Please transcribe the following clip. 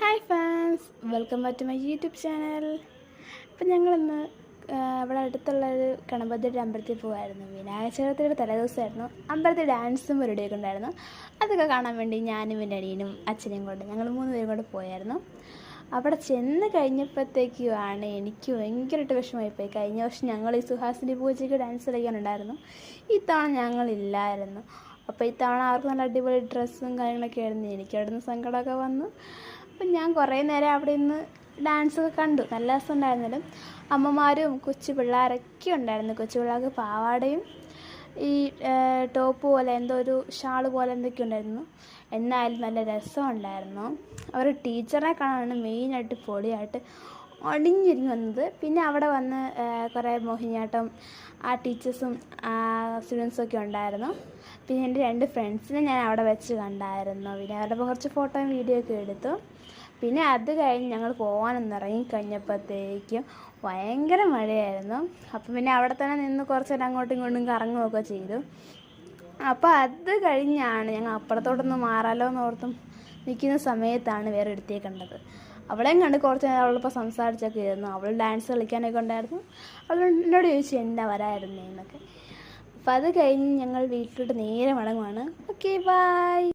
Hi fans welcome back to my YouTube channel അപ്പം ഞങ്ങളിന്ന് അവിടെ അടുത്തുള്ള ഒരു ഗണപതിയുടെ അമ്പലത്തിൽ പോകുമായിരുന്നു വിനായക ചതുർത്ഥിയുടെ തലേദിവസമായിരുന്നു. അമ്പലത്തിൽ ഡാൻസും പരിപാടിയൊക്കെ ഉണ്ടായിരുന്നു. അതൊക്കെ കാണാൻ വേണ്ടി ഞാനും എന്റെ അനിയനും അച്ഛനെയും കൊണ്ട് ഞങ്ങൾ മൂന്ന് പേരും കൂടെ പോയായിരുന്നു. അവിടെ ചെന്ന് കഴിഞ്ഞപ്പോഴത്തേക്കുമാണ് എനിക്ക് ഭയങ്കരമായിട്ട് വിഷമമായിപ്പോയി. കഴിഞ്ഞ വർഷം ഞങ്ങൾ ഈ സുഹാസിനി പൂജയ്ക്ക് ഡാൻസ് കളിക്കാനുണ്ടായിരുന്നു. ഇത്തവണ ഞങ്ങളില്ലായിരുന്നു. അപ്പോൾ ഇത്തവണ അവർക്ക് നല്ല അടിപൊളി ഡ്രസ്സും കാര്യങ്ങളൊക്കെ ആയിരുന്നു. എനിക്ക് സങ്കടമൊക്കെ വന്നു. ഞാൻ കുറേ നേരം അവിടെ നിന്ന് ഡാൻസൊക്കെ കണ്ടു. നല്ല രസം ഉണ്ടായിരുന്നാലും അമ്മമാരും കൊച്ചു പിള്ളേരൊക്കെ ഉണ്ടായിരുന്നു. കൊച്ചു പിള്ളേർക്ക് പാവാടയും ഈ ടോപ്പ് പോലെ എന്തോ ഒരു ഷാൾ പോലെ എന്തൊക്കെ ഉണ്ടായിരുന്നു. എന്നാലും നല്ല രസമുണ്ടായിരുന്നു. അവർ ടീച്ചറെ കാണാനാണ് മെയിനായിട്ട് പൊളിയായിട്ട് ഒടിഞ്ഞിരിഞ്ഞ് വന്നത് പിന്നെ അവിടെ വന്ന് കുറേ മോഹിനിയാട്ടം ആ ടീച്ചേഴ്സും സ്റ്റുഡൻസും ഒക്കെ ഉണ്ടായിരുന്നു. പിന്നെ എന്റെ രണ്ട് ഫ്രണ്ട്സിനെ ഞാൻ അവിടെ വെച്ച് കണ്ടായിരുന്നു. പിന്നെ അവരുടെ കുറച്ച് ഫോട്ടോയും വീഡിയോ ഒക്കെ എടുത്തു. പിന്നെ അത് കഴിഞ്ഞ് ഞങ്ങൾ പോകാനൊന്ന് ഇറങ്ങി കഴിഞ്ഞപ്പോഴത്തേക്കും ഭയങ്കര മഴയായിരുന്നു. അപ്പം പിന്നെ അവിടെ തന്നെ നിന്ന് കുറച്ച് നേരം അങ്ങോട്ടും ഇങ്ങോട്ടും കറങ്ങുകയൊക്കെ ചെയ്തു. അപ്പോൾ അത് കഴിഞ്ഞാണ് ഞങ്ങൾ അപ്പുറത്തോട്ടൊന്ന് മാറാലോ എന്ന് ഓർത്തും നിൽക്കുന്ന സമയത്താണ് വേറെ എടുത്തേ കണ്ടത്. അവളെയും കണ്ട് കുറച്ച് നേരം അവളിപ്പോൾ സംസാരിച്ചൊക്കെ ഇരുന്നു. അവൾ ഡാൻസ് കളിക്കാനൊക്കെ ഉണ്ടായിരുന്നു. അവൾ എന്നോട് ചോദിച്ചു എന്നാ വരായിരുന്നേ എന്നൊക്കെ. അപ്പോൾ അത് കഴിഞ്ഞ് ഞങ്ങൾ വീട്ടിലോട്ട് നേരെ മടങ്ങുവാണ്. Okay bye